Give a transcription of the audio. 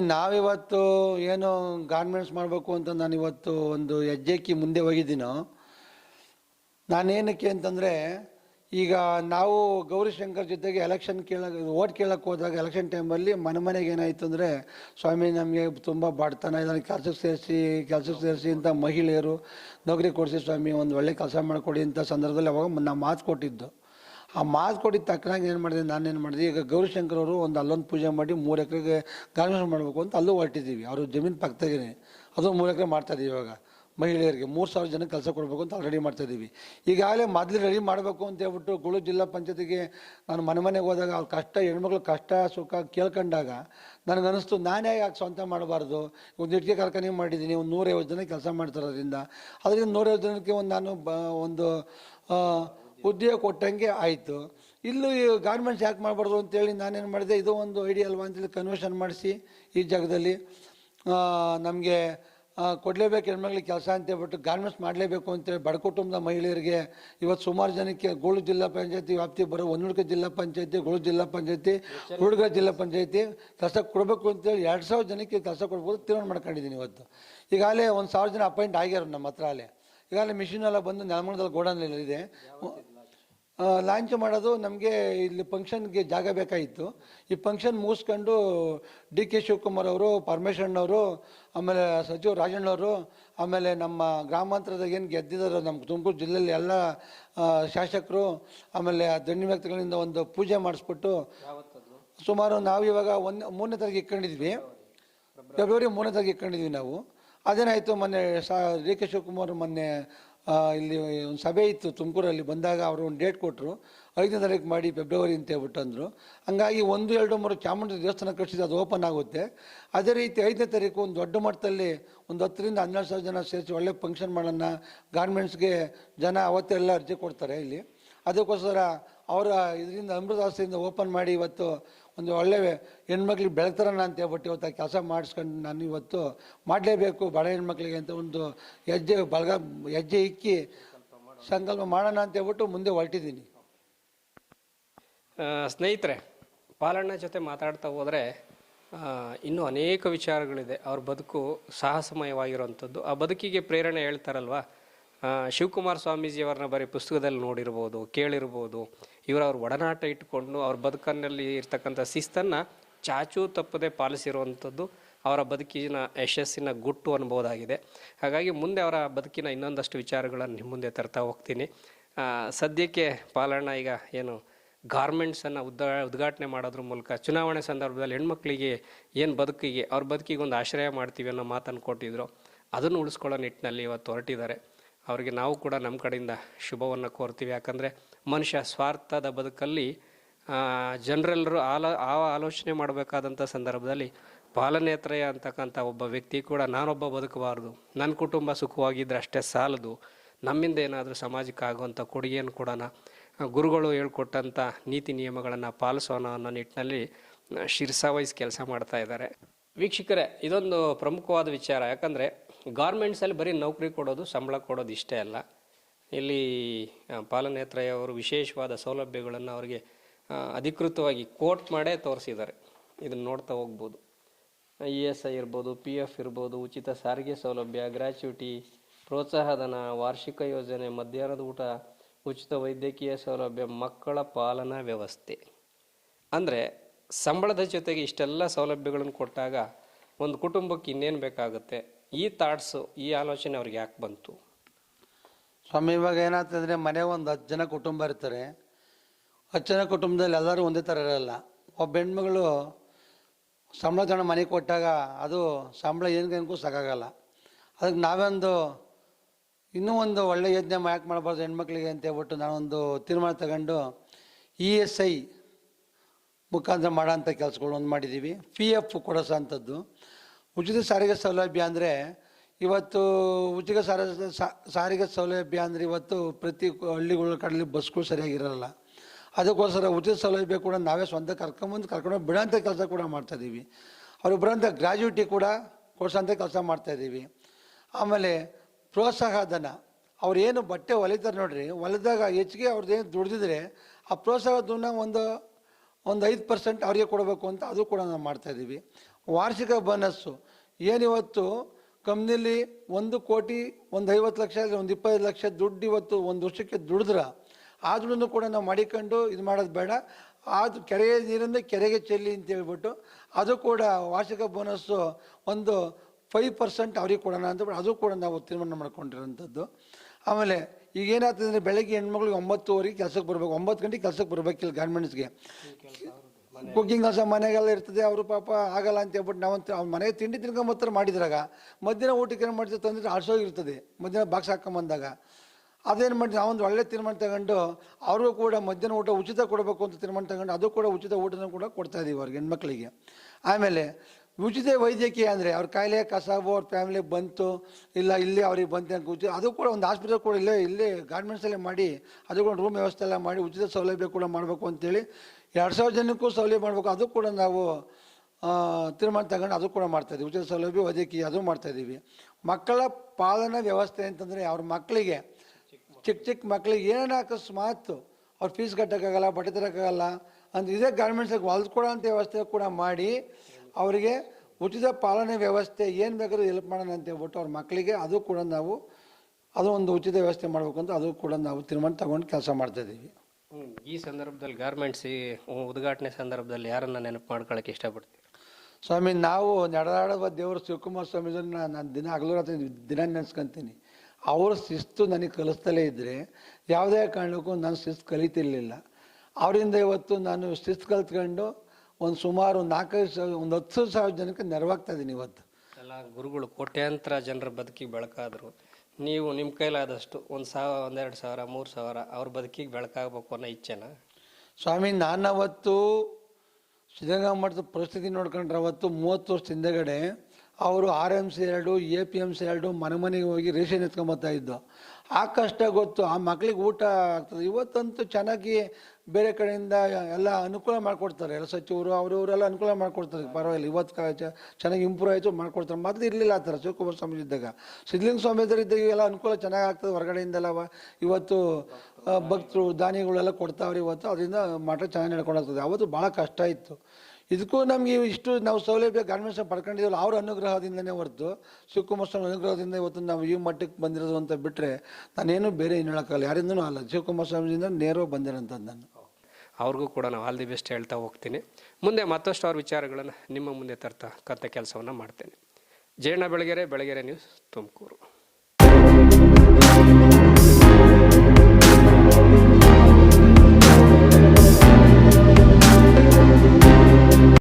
ನಾವಿವತ್ತು ಏನು ಗಾರ್ಮೆಂಟ್ಸ್ ಮಾಡಬೇಕು ಅಂತ ನಾನು ಇವತ್ತು ಒಂದು ಹೆಜ್ಜೆಕ್ಕಿ ಮುಂದೆ ಹೋಗಿದ್ದೀನೋ, ನಾನೇನಕ್ಕೆ ಅಂತಂದರೆ, ಈಗ ನಾವು ಗೌರಿಶಂಕರ್ ಜೊತೆಗೆ ಎಲೆಕ್ಷನ್ ಕೇಳಕ್ಕೆ ಓಟ್ ಕೇಳಕ್ಕೆ ಹೋದಾಗ ಎಲೆಕ್ಷನ್ ಟೈಮಲ್ಲಿ ಮನೆ ಮನೆಗೆ ಏನಾಯಿತು ಅಂದರೆ, ಸ್ವಾಮಿ ನಮಗೆ ತುಂಬ ಬಡತನ ಇದನ್ನು ಕೆಲಸಕ್ಕೆ ಸೇರಿಸಿ ಕೆಲಸಕ್ಕೆ ಸೇರಿಸಿ ಅಂತ ಮಹಿಳೆಯರು ನೌಕರಿ ಕೊಡಿಸಿ ಸ್ವಾಮಿ, ಒಂದು ಒಳ್ಳೆ ಕೆಲಸ ಮಾಡಿಕೊಡಿ ಅಂತ ಸಂದರ್ಭದಲ್ಲಿ ಅವಾಗ ನಾವು ಮಾತು ಕೊಟ್ಟಿದ್ದು. ಆ ಮಾಸ್ ಕೊಟ್ಟಿದ್ದ ತಕ್ಕನಾಗಿ ಏನು ಮಾಡಿದೆ ನಾನು ಏನು ಮಾಡಿದೆ, ಈಗ ಗೌರಿಶಂಕರ್ ಅವರು ಒಂದು ಅಲ್ಲೊಂದು ಪೂಜೆ ಮಾಡಿ ಮೂರು ಎಕರೆಗೆ ಗಾರ್ಮೆಂಟ್ಸ್ ಮಾಡಬೇಕು ಅಂತ ಅಲ್ಲೂ ಹೊರಟಿದ್ದೀವಿ ಅವರು ಜಮೀನು ಪಕ್ಕದಾಗೇ ಅದು ಮೂರು ಎಕರೆ ಮಾಡ್ತಾಯಿದ್ದೀವಿ ಇವಾಗ. ಮಹಿಳೆಯರಿಗೆ ಮೂರು ಸಾವಿರ ಜನ ಕೆಲಸ ಕೊಡಬೇಕು ಅಂತ ರೆಡಿ ಮಾಡ್ತಾ ಇದ್ದೀವಿ ಈಗಾಗಲೇ ಮೊದಲು ರೆಡಿ ಮಾಡಬೇಕು ಅಂತ ಹೇಳ್ಬಿಟ್ಟು ಗುಳು ಜಿಲ್ಲಾ ಪಂಚಾಯತಿಗೆ ನಾನು ಮನೆ ಮನೆಗೆ ಹೋದಾಗ ಅವ್ರ ಕಷ್ಟ, ಹೆಣ್ಮಕ್ಳು ಕಷ್ಟ, ಸುಖ ಕೇಳ್ಕೊಂಡಾಗ ನನಗನ್ನಿಸ್ತು, ನಾನೇ ಯಾಕೆ ಸ್ವಂತ ಮಾಡಬಾರ್ದು? ಒಂದು ಇಟ್ಟಿಗೆ ಕಾರ್ಖಾನೆ ಮಾಡಿದ್ದೀನಿ, ಒಂದು ನೂರೈವತ್ತು ಜನ ಕೆಲಸ ಮಾಡ್ತಾರೋದ್ರಿಂದ ಅದರಿಂದ ನೂರೈವತ್ತು ಜನಕ್ಕೆ ಒಂದು ನಾನು ಬ, ಒಂದು ಉದ್ಯೋಗ ಕೊಟ್ಟಂಗೆ ಆಯಿತು. ಇಲ್ಲೂ ಗಾರ್ಮೆಂಟ್ಸ್ ಯಾಕೆ ಮಾಡಬಾರ್ದು ಅಂತೇಳಿ ನಾನೇನು ಮಾಡಿದೆ, ಇದು ಒಂದು ಐಡಿಯಾ ಅಲ್ವಾ ಅಂತೇಳಿ ಕನ್ವರ್ಷನ್ ಮಾಡಿಸಿ ಈ ಜಾಗದಲ್ಲಿ. ನಮಗೆ ಕೊಡಲೇಬೇಕು ಹೆಣ್ಮಕ್ಳಿಗೆ ಕೆಲಸ ಅಂತ ಹೇಳ್ಬಿಟ್ಟು ಗಾರ್ಮೆಂಟ್ಸ್ ಮಾಡಲೇಬೇಕು ಅಂತೇಳಿ ಬಡ ಕುಟುಂಬದ ಮಹಿಳೆಯರಿಗೆ ಇವತ್ತು ಸುಮಾರು ಜನಕ್ಕೆ ಗೋಳು ಜಿಲ್ಲಾ ಪಂಚಾಯತಿ ವ್ಯಾಪ್ತಿ ಬರೋ ಹೊನ್ನೂರ್ಕ ಜಿಲ್ಲಾ ಪಂಚಾಯತಿ, ಗೋಳು ಜಿಲ್ಲಾ ಪಂಚಾಯತಿ ಹುಡುಗ ಜಿಲ್ಲಾ ಪಂಚಾಯತಿ ಕೆಲಸ ಕೊಡಬೇಕು ಅಂತೇಳಿ ಎರಡು ಸಾವಿರ ಜನಕ್ಕೆ ಕೆಲಸ ಕೊಡ್ಬೋದು ತೀರ್ಮಾನ ಮಾಡ್ಕೊಂಡಿದ್ದೀನಿ ಇವತ್ತು. ಈಗಾಗಲೇ ಒಂದು ಸಾವಿರ ಜನ ಅಪಾಯಿಂಟ್ ಆಗ್ಯಾರ ನಮ್ಮ ಹತ್ರ ಅಲ್ಲೇ. ಈಗಾಗಲೇ ಮಿಷಿನ್ ಎಲ್ಲ ಬಂದು ನೆಲಮಂಗಲದಲ್ಲಿ ಗೋಡನಲ್ಲಿ ಇದೆ. ಲಾಂಚ್ ಮಾಡೋದು ನಮಗೆ ಇಲ್ಲಿ ಫಂಕ್ಷನ್ಗೆ ಜಾಗ ಬೇಕಾಗಿತ್ತು. ಈ ಫಂಕ್ಷನ್ ಮುಗಿಸ್ಕೊಂಡು ಡಿ ಕೆ ಶಿವಕುಮಾರ್ ಅವರು ಪರಮೇಶ್ವರಣ್ಣವರು ಆಮೇಲೆ ಸಚಿವ ರಾಜಣ್ಣವರು ಆಮೇಲೆ ನಮ್ಮ ಗ್ರಾಮಾಂತರದಾಗ ಏನು ಗೆದ್ದಿದ್ದಾರೆ ನಮ್ಮ ತುಮಕೂರು ಜಿಲ್ಲೆಯಲ್ಲಿ ಎಲ್ಲ ಶಾಸಕರು, ಆಮೇಲೆ ದಂಡಿ ವ್ಯಕ್ತಿಗಳಿಂದ ಒಂದು ಪೂಜೆ ಮಾಡಿಸ್ಬಿಟ್ಟು ಸುಮಾರು ನಾವು ಇವಾಗ ಒಂದು ಮೂರನೇ ತಾರೀಕು ಇಟ್ಕೊಂಡಿದ್ವಿ. ಫೆಬ್ರವರಿ ಮೂರನೇ ತಾರೀಕು ಇಟ್ಕೊಂಡಿದ್ವಿ ನಾವು. ಅದೇನಾಯಿತು ಮೊನ್ನೆ ಸಾ, ಡಿ ಕೆ ಶಿವಕುಮಾರ್ ಮೊನ್ನೆ ಇಲ್ಲಿ ಒಂದು ಸಭೆ ಇತ್ತು ತುಮಕೂರಲ್ಲಿ, ಬಂದಾಗ ಅವರು ಒಂದು ಡೇಟ್ ಕೊಟ್ಟರು ಐದನೇ ತಾರೀಕು ಮಾಡಿ ಫೆಬ್ರವರಿ ಅಂತ ಹೇಳ್ಬಿಟ್ಟು ಅಂದರು. ಹಂಗಾಗಿ ಒಂದು, ಎರಡು, ಮೂರು ಚಾಮುಂಡಿ ದೇವಸ್ಥಾನ ಕಟ್ಟಿಸಿದ್ದು ಅದು ಓಪನ್ ಆಗುತ್ತೆ. ಅದೇ ರೀತಿ ಐದನೇ ತಾರೀಕು ಒಂದು ದೊಡ್ಡ ಮಟ್ಟದಲ್ಲಿ ಒಂದು ಹತ್ತರಿಂದ ಹನ್ನೆರಡು ಸಾವಿರ ಜನ ಸೇರಿಸಿ ಒಳ್ಳೆ ಫಂಕ್ಷನ್ ಮಾಡೋಣ ಗಾರ್ಮೆಂಟ್ಸ್ಗೆ ಜನ ಅವತ್ತೆಲ್ಲ ಅರ್ಜಿ ಕೊಡ್ತಾರೆ ಇಲ್ಲಿ. ಅದಕ್ಕೋಸ್ಕರ ಅವರ ಇದರಿಂದ ಅಮೃತಾಸ್ತಿಯಿಂದ ಓಪನ್ ಮಾಡಿ ಇವತ್ತು ಒಂದು ಒಳ್ಳೆ ಹೆಣ್ಮಕ್ಳಿಗೆ ಬೆಳಗ್ತಾರಣ ಅಂತ ಹೇಳ್ಬಿಟ್ಟು ಇವತ್ತು ಕೆಲಸ ಮಾಡಿಸ್ಕೊಂಡು ನಾನು ಇವತ್ತು ಮಾಡಲೇಬೇಕು ಬಡ ಹೆಣ್ಮಕ್ಳಿಗೆ ಅಂತ ಒಂದು ಹೆಜ್ಜೆ, ಬಲಗ ಹೆಜ್ಜೆ ಇಕ್ಕಿ ಸಂಕಲ್ಪ ಮಾಡೋಣ ಅಂತ ಹೇಳ್ಬಿಟ್ಟು ಮುಂದೆ ಹೊರಟಿದ್ದೀನಿ. ಸ್ನೇಹಿತರೆ, ಪಾಲಣ್ಣ ಜೊತೆ ಮಾತಾಡ್ತಾ ಹೋದರೆ ಇನ್ನೂ ಅನೇಕ ವಿಚಾರಗಳಿದೆ. ಅವ್ರ ಬದುಕು ಸಾಹಸಮಯವಾಗಿರುವಂಥದ್ದು. ಆ ಬದುಕಿಗೆ ಪ್ರೇರಣೆ ಹೇಳ್ತಾರಲ್ವ? ಶಿವಕುಮಾರ್ ಸ್ವಾಮೀಜಿಯವರನ್ನ ಬರೀ ಪುಸ್ತಕದಲ್ಲಿ ನೋಡಿರ್ಬೋದು, ಕೇಳಿರ್ಬೋದು. ಇವರ ಅವ್ರ ಒಡನಾಟ ಇಟ್ಟುಕೊಂಡು ಅವ್ರ ಬದುಕನ್ನಲ್ಲಿ ಇರ್ತಕ್ಕಂಥ ಶಿಸ್ತನ್ನು ಚಾಚೂ ತಪ್ಪದೆ ಪಾಲಿಸಿರುವಂಥದ್ದು ಅವರ ಬದುಕಿನ ಯಶಸ್ಸಿನ ಗುಟ್ಟು ಅನ್ಬೋದಾಗಿದೆ. ಹಾಗಾಗಿ ಮುಂದೆ ಅವರ ಬದುಕಿನ ಇನ್ನೊಂದಷ್ಟು ವಿಚಾರಗಳನ್ನು ನಿಮ್ಮ ಮುಂದೆ ತರ್ತಾ ಹೋಗ್ತೀನಿ. ಸದ್ಯಕ್ಕೆ ಪಾಲಣ್ಣ ಈಗ ಏನು ಗಾರ್ಮೆಂಟ್ಸನ್ನು ಉದ್ದ, ಉದ್ಘಾಟನೆ ಮಾಡೋದ್ರ ಮೂಲಕ ಚುನಾವಣೆ ಸಂದರ್ಭದಲ್ಲಿ ಹೆಣ್ಮಕ್ಳಿಗೆ ಏನು ಬದುಕಿಗೆ ಅವ್ರ ಬದುಕಿಗೆ ಒಂದು ಆಶ್ರಯ ಮಾಡ್ತೀವಿ ಅನ್ನೋ ಮಾತನ್ನು ಕೊಟ್ಟಿದ್ರು. ಅದನ್ನು ಉಳಿಸ್ಕೊಳ್ಳೋ ನಿಟ್ಟಿನಲ್ಲಿ ಇವತ್ತು ಹೊರಟಿದ್ದಾರೆ. ಅವರಿಗೆ ನಾವು ಕೂಡ ನಮ್ಮ ಕಡೆಯಿಂದ ಶುಭವನ್ನು ಕೋರ್ತೀವಿ. ಯಾಕಂದರೆ ಮನುಷ್ಯ ಸ್ವಾರ್ಥದ ಬದುಕಲ್ಲಿ ಜನರೆಲ್ಲರೂ ಆಲ, ಆ ಆಲೋಚನೆ ಮಾಡಬೇಕಾದಂಥ ಸಂದರ್ಭದಲ್ಲಿ ಪಾಲನೇತ್ರಯ ಅಂತಕ್ಕಂಥ ಒಬ್ಬ ವ್ಯಕ್ತಿ ಕೂಡ ನಾನೊಬ್ಬ ಬದುಕಬಾರ್ದು. ನನ್ನ ಕುಟುಂಬ ಸುಖವಾಗಿದ್ದರೆ ಅಷ್ಟೇ ಸಾಲದು. ನಮ್ಮಿಂದ ಏನಾದರೂ ಸಮಾಜಕ್ಕೆ ಆಗುವಂಥ ಕೊಡುಗೆಯನ್ನು ಕೊಡೋಣ. ಗುರುಗಳು ಹೇಳ್ಕೊಟ್ಟಂಥ ನೀತಿ ನಿಯಮಗಳನ್ನು ಪಾಲಿಸೋಣ ಅನ್ನೋ ನಿಟ್ಟಿನಲ್ಲಿ ಶಿರಸಾವಹಿಸಿ ಕೆಲಸ ಮಾಡ್ತಾ ಇದ್ದಾರೆ. ವೀಕ್ಷಕರೇ, ಇದೊಂದು ಪ್ರಮುಖವಾದ ವಿಚಾರ. ಯಾಕಂದರೆ ಗಾರ್ಮೆಂಟ್ಸಲ್ಲಿ ಬರೀ ನೌಕರಿ ಕೊಡೋದು, ಸಂಬಳ ಕೊಡೋದು ಇಷ್ಟೇ ಅಲ್ಲ. ಇಲ್ಲಿ ಪಾಲನೇತ್ರಯ್ಯವರು ವಿಶೇಷವಾದ ಸೌಲಭ್ಯಗಳನ್ನು ಅವರಿಗೆ ಅಧಿಕೃತವಾಗಿ ಕೋರ್ಟ್ ಮಾಡೇ ತೋರಿಸಿದ್ದಾರೆ. ಇದನ್ನು ನೋಡ್ತಾ ಹೋಗ್ಬೋದು. ಇ ಎಸ್ ಐ ಇರ್ಬೋದು, ಪಿ ಎಫ್ ಇರ್ಬೋದು, ಉಚಿತ ಸಾರಿಗೆ ಸೌಲಭ್ಯ ಗ್ರ್ಯಾಚ್ಯುಟಿ ಪ್ರೋತ್ಸಾಹಧನ, ವಾರ್ಷಿಕ ಯೋಜನೆ, ಮಧ್ಯಾಹ್ನದ ಊಟ, ಉಚಿತ ವೈದ್ಯಕೀಯ ಸೌಲಭ್ಯ, ಮಕ್ಕಳ ಪಾಲನಾ ವ್ಯವಸ್ಥೆ. ಅಂದರೆ ಸಂಬಳದ ಜೊತೆಗೆ ಇಷ್ಟೆಲ್ಲ ಸೌಲಭ್ಯಗಳನ್ನು ಕೊಟ್ಟಾಗ ಒಂದು ಕುಟುಂಬಕ್ಕೆ ಇನ್ನೇನು ಬೇಕಾಗುತ್ತೆ? ಈ ಥಾಟ್ಸು ಈ ಆಲೋಚನೆ ಅವ್ರಿಗೆ ಯಾಕೆ ಬಂತು? ಸ್ವಾಮಿ, ಇವಾಗ ಏನಾಗ್ತಂದ್ರೆ ಮನೆ ಒಂದು ಹತ್ತು ಜನ ಕುಟುಂಬ ಇರ್ತಾರೆ. ಹತ್ತು ಜನ ಕುಟುಂಬದಲ್ಲಿ ಎಲ್ಲರೂ ಒಂದೇ ಥರ ಇರಲ್ಲ. ಒಬ್ಬ ಹೆಣ್ಮಗಳು ಸಂಬಳ ಜನ ಮನೆ ಕೊಟ್ಟಾಗ ಅದು ಸಂಬಳ ಏನಕ್ಕೂ ಸಾಕಾಗಲ್ಲ. ಅದಕ್ಕೆ ನಾವೊಂದು ಇನ್ನೂ ಒಂದು ಒಳ್ಳೆ ಯೋಜನೆ ಯಾಕೆ ಮಾಡಬಾರ್ದು ಹೆಣ್ಮಕ್ಳಿಗೆ ಅಂತ ಹೇಳ್ಬಿಟ್ಟು ನಾನೊಂದು ತೀರ್ಮಾನ ತಗೊಂಡು ಇ ಎಸ್ ಐ ಮುಖಾಂತರ ಮಾಡೋಂಥ ಕೆಲಸಗಳು ಒಂದು ಮಾಡಿದ್ದೀವಿ. ಪಿ ಎಫ್ ಕೊಡಿಸೋ ಅಂಥದ್ದು ಉಚಿತ ಸಾರಿಗೆ ಸೌಲಭ್ಯ ಅಂದರೆ ಇವತ್ತು ಉಚಿತ ಸಾರ ಸಾರಿಗೆ ಸೌಲಭ್ಯ ಅಂದರೆ ಇವತ್ತು ಪ್ರತಿ ಹಳ್ಳಿಗಳ ಕಡಲಿ ಬಸ್ಗಳು ಸರಿಯಾಗಿರಲ್ಲ. ಅದಕ್ಕೋಸ್ಕರ ಉಚಿತ ಸೌಲಭ್ಯ ಕೂಡ ನಾವೇ ಸ್ವಂತ ಕರ್ಕೊಂಬಂದು ಕರ್ಕೊಂಡು ಬಿಡೋಂಥ ಕೆಲಸ ಕೂಡ ಮಾಡ್ತಾಯಿದ್ದೀವಿ ಅವ್ರು ಬರೋಂಥ ಗ್ರ್ಯಾಜುಯಿಟಿ ಕೂಡ ಕೊಡ್ಸೋಂಥ ಕೆಲಸ ಮಾಡ್ತಾಯಿದ್ದೀವಿ ಆಮೇಲೆ ಪ್ರೋತ್ಸಾಹ ಧನ. ಅವ್ರೇನು ಬಟ್ಟೆ ಹೊಲಿತಾರೆ ನೋಡಿರಿ, ಹೊಲಿದಾಗ ಹೆಚ್ಚಿಗೆ ಅವ್ರದ್ದು ಏನು ದುಡ್ದಿದ್ರೆ ಆ ಪ್ರೋತ್ಸಾಹ ಧನ ಒಂದು ಒಂದು ಐದು ಪರ್ಸೆಂಟ್ ಅವರಿಗೆ ಕೊಡಬೇಕು ಅಂತ ಅದು ಕೂಡ ನಾವು ಮಾಡ್ತಾಯಿದ್ದೀವಿ ವಾರ್ಷಿಕ ಬೋನಸ್ಸು ಏನಿವತ್ತು ಕಂಪ್ನಿಲಿ ಒಂದು ಕೋಟಿ ಒಂದು ಐವತ್ತು ಲಕ್ಷ ಆದರೆ ಒಂದು ಇಪ್ಪತ್ತೈದು ಲಕ್ಷ ದುಡ್ಡು ಇವತ್ತು ಒಂದು ವರ್ಷಕ್ಕೆ ದುಡಿದ್ರೆ, ಆ ದುಡ್ಡನ್ನು ಕೂಡ ನಾವು ಮಾಡಿಕೊಂಡು ಇದು ಮಾಡೋದು ಬೇಡ. ಅದು ಕೆರೆಯ ನೀರಿಂದ ಕೆರೆಗೆ ಚೆಲ್ಲಿ ಅಂತ ಹೇಳ್ಬಿಟ್ಟು ಅದು ಕೂಡ ವಾರ್ಷಿಕ ಬೋನಸ್ಸು ಒಂದು ಫೈವ್ ಪರ್ಸೆಂಟ್ ಅವ್ರಿಗೆ ಕೊಡೋಣ ಅಂತ ಅದು ಕೂಡ ನಾವು ತೀರ್ಮಾನ ಮಾಡ್ಕೊಂಡಿರೋಂಥದ್ದು. ಆಮೇಲೆ ಈಗ ಏನಾಗ್ತದೆ ಅಂದರೆ ಬೆಳಗ್ಗೆ ಹೆಣ್ಮಕ್ಳಿಗೆ ಒಂಬತ್ತುವರೆಗೆ ಕೆಲಸಕ್ಕೆ ಬರಬೇಕು. ಒಂಬತ್ತು ಗಂಟೆಗೆ ಕೆಲಸಕ್ಕೆ ಬರಬೇಕಿಲ್ಲ ಗಾರ್ಮೆಂಟ್ಸ್ಗೆ ಕುಕ್ಕಿಂಗ್ ಕೆಲಸ ಮನೆಗೆಲ್ಲ ಇರ್ತದೆ. ಅವರು ಪಾಪ ಆಗಲ್ಲ ಅಂತ ಹೇಳ್ಬಿಟ್ಟು ನಾವಂತ ಅವ್ನು ಮನೆಗೆ ತಿಂಡಿ ತಿನ್ಕೊಂಬತ್ತರ ಮಾಡಿದ್ರಾಗ ಮಧ್ಯಾಹ್ನ ಊಟಕ್ಕೆ ಏನು ಮಾಡ್ತೀವಿ? ತಂದ್ರೆ ಆಡ್ಸೋಗಿರ್ತದೆ ಮಧ್ಯಾಹ್ನ ಬಾಕ್ಸ್ ಹಾಕೊಂಬಂದಾಗ ಅದೇನು ಮಾಡಿ ನಾವೊಂದು ಒಳ್ಳೆ ತೀರ್ಮಾನ ತಗೊಂಡು ಅವ್ರಿಗೂ ಕೂಡ ಮಧ್ಯಾಹ್ನ ಊಟ ಉಚಿತ ಕೊಡಬೇಕು ಅಂತ ತೀರ್ಮಾನ ತಗೊಂಡು ಅದು ಕೂಡ ಉಚಿತ ಊಟನ ಕೂಡ ಕೊಡ್ತಾ ಇದೀವಿ ಅವ್ರಿಗೆ ಹೆಣ್ಮಕ್ಳಿಗೆ. ಆಮೇಲೆ ಉಚಿತ ವೈದ್ಯಕೀಯ ಅಂದರೆ ಅವ್ರ ಕಾಯಿಲೆ ಕಸಾಬು ಅವ್ರ ಫ್ಯಾಮಿಲಿಗೆ ಬಂತು, ಇಲ್ಲ ಇಲ್ಲಿ ಅವ್ರಿಗೆ ಬಂತು ಅಂತ ಉಚಿತ ಅದು ಕೂಡ ಒಂದು ಆಸ್ಪತ್ರೆ ಕೂಡ ಇಲ್ಲೇ ಇಲ್ಲೇ ಗಾರ್ಮೆಂಟ್ಸಲ್ಲೇ ಮಾಡಿ, ಅದು ಕೂಡ ರೂಮ್ ವ್ಯವಸ್ಥೆ ಎಲ್ಲ ಮಾಡಿ ಉಚಿತ ಸೌಲಭ್ಯ ಕೂಡ ಮಾಡಬೇಕು ಅಂತೇಳಿ ಎರಡು ಸಾವಿರ ಜನಕ್ಕೂ ಸೌಲಭ್ಯ ಮಾಡಬೇಕು, ಅದು ಕೂಡ ನಾವು ತೀರ್ಮಾನ ತಗೊಂಡು ಅದು ಕೂಡ ಮಾಡ್ತಾಯಿದ್ದೀವಿ ಉಚಿತ ಸೌಲಭ್ಯ, ವೈದ್ಯಕೀಯ ಅದು ಮಾಡ್ತಾಯಿದ್ದೀವಿ ಮಕ್ಕಳ ಪಾಲನಾ ವ್ಯವಸ್ಥೆ ಅಂತಂದರೆ ಅವ್ರ ಮಕ್ಕಳಿಗೆ ಚಿಕ್ಕ ಚಿಕ್ಕ ಮಕ್ಕಳಿಗೆ ಏನೇನು ಅಕಸ್ಮಾತ್ ಅವ್ರ ಫೀಸ್ ಕಟ್ಟೋಕ್ಕಾಗಲ್ಲ ಬಟ್ಟೆ ತರೋಕ್ಕಾಗಲ್ಲ ಅಂತ ಇದೇ ಗಾರ್ಮೆಂಟ್ಸಿಗೆ ಹೊಲ್ದ್ಕೊಡೋ ಅಂಥ ವ್ಯವಸ್ಥೆ ಕೂಡ ಮಾಡಿ ಅವರಿಗೆ ಉಚಿತ ಪಾಲನೆ ವ್ಯವಸ್ಥೆ ಏನು ಬೇಕಾದ್ರೂ ಹೆಲ್ಪ್ ಮಾಡೋಣ ಅಂತ ಹೇಳ್ಬಿಟ್ಟು ಅವ್ರ ಮಕ್ಕಳಿಗೆ ಅದು ಕೂಡ ನಾವು ಅದು ಒಂದು ಉಚಿತ ವ್ಯವಸ್ಥೆ ಮಾಡಬೇಕು ಅಂತ ಅದು ಕೂಡ ನಾವು ತೀರ್ಮಾನ ತಗೊಂಡು ಕೆಲಸ ಮಾಡ್ತಾಯಿದ್ದೀವಿ ಈ ಸಂದರ್ಭದಲ್ಲಿ ಗಾರ್ಮೆಂಟ್ಸ್ ಈ ಉದ್ಘಾಟನೆ ಸಂದರ್ಭದಲ್ಲಿ ಯಾರನ್ನ ನೆನಪು ಮಾಡ್ಕೊಳ್ಳೋಕೆ ಇಷ್ಟಪಡ್ತೀವಿ ಸ್ವಾಮಿ ನಾವು ನಡೆದಾಡುವ ದೇವರು ಶಿವಕುಮಾರ ಸ್ವಾಮೀಜಿನ ನಾನು ದಿನ ಹಗಲು ರಾತ್ರಿ ದಿನ ನೆನೆಸ್ಕೊಂತೀನಿ. ಅವ್ರ ಶಿಸ್ತು ನನಗೆ ಕಲಿಸ್ತಲೇ ಇದ್ದರೆ ಯಾವುದೇ ಕಾರಣಕ್ಕೂ ನಾನು ಶಿಸ್ತು ಕಲಿತಿರಲಿಲ್ಲ. ಅವರಿಂದ ಇವತ್ತು ನಾನು ಶಿಸ್ತು ಕಲ್ತ್ಕೊಂಡು ಒಂದು ಸುಮಾರು ಒಂದು ನಾಲ್ಕೈದು ಸಾವಿರ ಒಂದು ಹತ್ತು ಸಾವಿರ ಜನಕ್ಕೆ ನೆರವಾಗ್ತಾ ಇದ್ದೀನಿ ಇವತ್ತು. ಎಲ್ಲ ಗುರುಗಳು ಕೋಟ್ಯಾಂತರ ಜನರ ಬದುಕಿಗೆ ಬೆಳಕಾದ್ರು. ನೀವು ನಿಮ್ಮ ಕೈಲಾದಷ್ಟು ಒಂದು ಸಾವಿರ ಒಂದೆರಡು ಸಾವಿರ ಮೂರು ಸಾವಿರ ಅವ್ರ ಬದುಕಿಗೆ ಬೆಳಕಾಗಬೇಕು ಅನ್ನೋ ಇಚ್ಛೆನ? ಸ್ವಾಮಿ ನಾನು ಅವತ್ತು ಸಿದ್ಧಗಂಗಾ ಮಠದ ಪರಿಸ್ಥಿತಿ ನೋಡ್ಕೊಂಡ್ರೆ ಅವತ್ತು ಮೂವತ್ತು ವರ್ಷದ ಹಿಂದೆಗಡೆ ಅವರು ಆರ್ ಎಂ ಸಿ ಎರಡು ಎ ಪಿ ಎಂ ಸಿ ಎರಡು ಮನೆ ಮನೆಗೆ ಹೋಗಿ ರೇಷನ್ ಎತ್ಕೊಂಬತ್ತಾ ಇದ್ದು. ಆ ಕಷ್ಟ ಗೊತ್ತು, ಆ ಮಕ್ಳಿಗೆ ಊಟ ಆಗ್ತದೆ. ಇವತ್ತಂತೂ ಚೆನ್ನಾಗಿ ಬೇರೆ ಕಡೆಯಿಂದ ಎಲ್ಲ ಅನುಕೂಲ ಮಾಡಿಕೊಡ್ತಾರೆ. ಎಲ್ಲ ಸಚಿವರು, ಅವರು ಇವರೆಲ್ಲ ಅನುಕೂಲ ಮಾಡಿಕೊಡ್ತಾರೆ. ಪರವಾಗಿಲ್ಲ, ಇವತ್ತು ಚೆನ್ನಾಗಿ ಇಂಪ್ರೂವ್ ಆಯಿತು, ಮಾಡ್ಕೊಡ್ತಾರೆ. ಮೊದಲು ಇರಲಿಲ್ಲ ಆ ಥರ, ಶಿವಕುಮಾರ ಸ್ವಾಮಿ ಇದ್ದಾಗ. ಸಿದ್ಧಲಿಂಗ ಸ್ವಾಮಿ ಇದ್ದಾಗ ಎಲ್ಲ ಅನುಕೂಲ ಚೆನ್ನಾಗಿ ಆಗ್ತದೆ. ಹೊರಗಡೆಯಿಂದೆಲ್ಲ ಇವತ್ತು ಭಕ್ತರು ದಾನಿಗಳೆಲ್ಲ ಕೊಡ್ತಾವ್ರೆ ಇವತ್ತು. ಅದರಿಂದ ಮಠ ಚೆನ್ನಾಗಿ ನಡ್ಕೊಂಡೋಗ್ತದೆ ಅವತ್ತು ಭಾಳ ಕಷ್ಟ ಇತ್ತು. ಇದಕ್ಕೂ ನಮಗೆ ಇಷ್ಟು ನಾವು ಸೌಲಭ್ಯ ಗಾರ್ಮೆಂಟ್ಸ್ ಪಡ್ಕೊಂಡಿದ್ದೀವಲ್ಲ ಅವ್ರ ಅನುಗ್ರಹದಿಂದನೇ ಹೊರತು ಶಿವಕುಮಾರ ಸ್ವಾಮಿ ಅನುಗ್ರಹದಿಂದ ಇವತ್ತು ನಾವು ಈ ಮಟ್ಟಕ್ಕೆ ಬಂದಿರೋದು ಅಂತ ಬಿಟ್ಟರೆ ನಾನೇನು ಬೇರೆ ಏನು ಹೇಳೋಕ್ಕಾಗಲ್ಲ. ಯಾರಿಂದನೂ ಅಲ್ಲ. ಶಿವಕುಮಾರ್ ಸ್ವಾಮಿಯಿಂದ ನೇರವಾಗಿ ಬಂದಿರೋಂಥದ್ದು ನಾನು. ಅವ್ರಿಗೂ ಕೂಡ ನಾವು ಆಲ್ ದಿ ಬೆಸ್ಟ್ ಹೇಳ್ತಾ ಹೋಗ್ತೀನಿ. ಮುಂದೆ ಮತ್ತಷ್ಟು ಅವ್ರ ವಿಚಾರಗಳನ್ನು ನಿಮ್ಮ ಮುಂದೆ ತರ್ತಾ ಕತ್ತ ಕೆಲಸವನ್ನು ಮಾಡ್ತೇನೆ. ಜಯಣ್ಣ ಬೆಳಗೆರೆ ಬೆಳಗೆರೆ ನ್ಯೂಸ್ ತುಮಕೂರು.